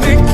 victory.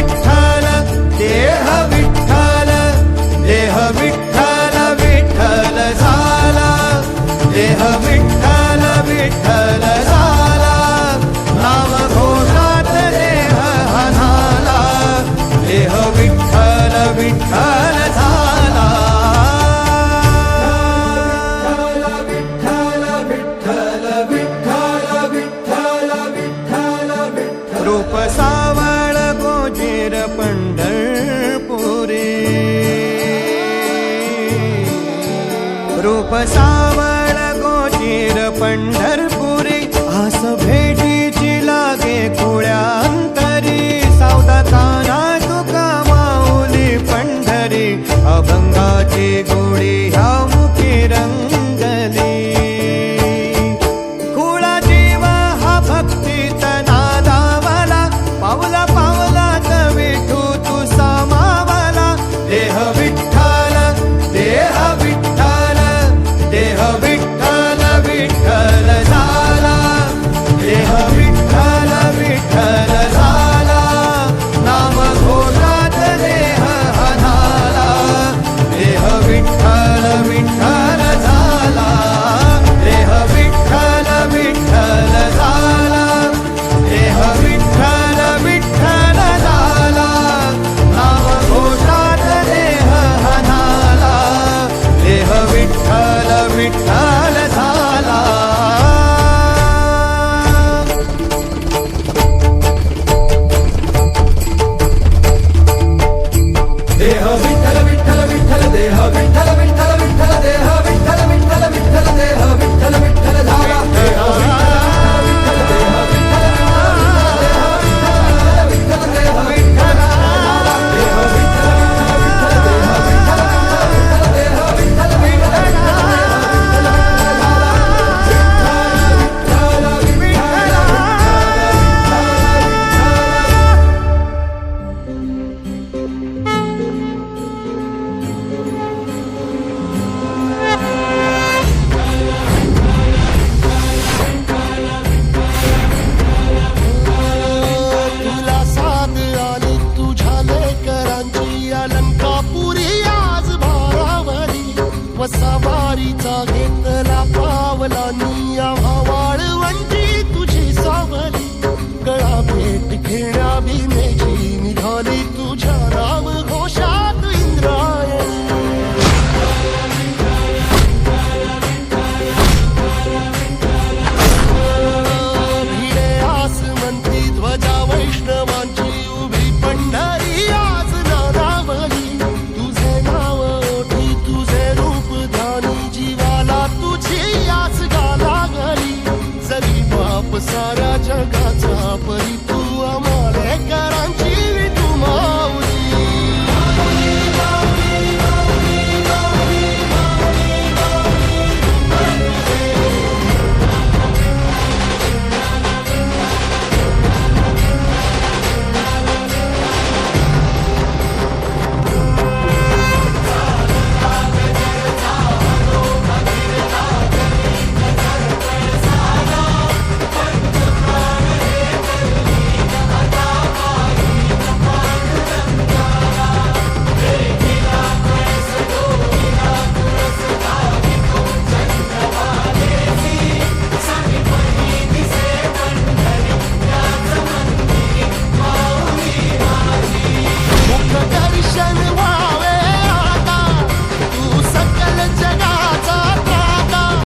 Vitthal देह विठ्ठल देह विठ्ठल विठ्ठल झाला. देह विठ्ठल विठ्ठल झाला. नाव घोषात देह झाला. देह विठ्ठल विठ्ठल. रूप सा पशावर गोचिर पण्डर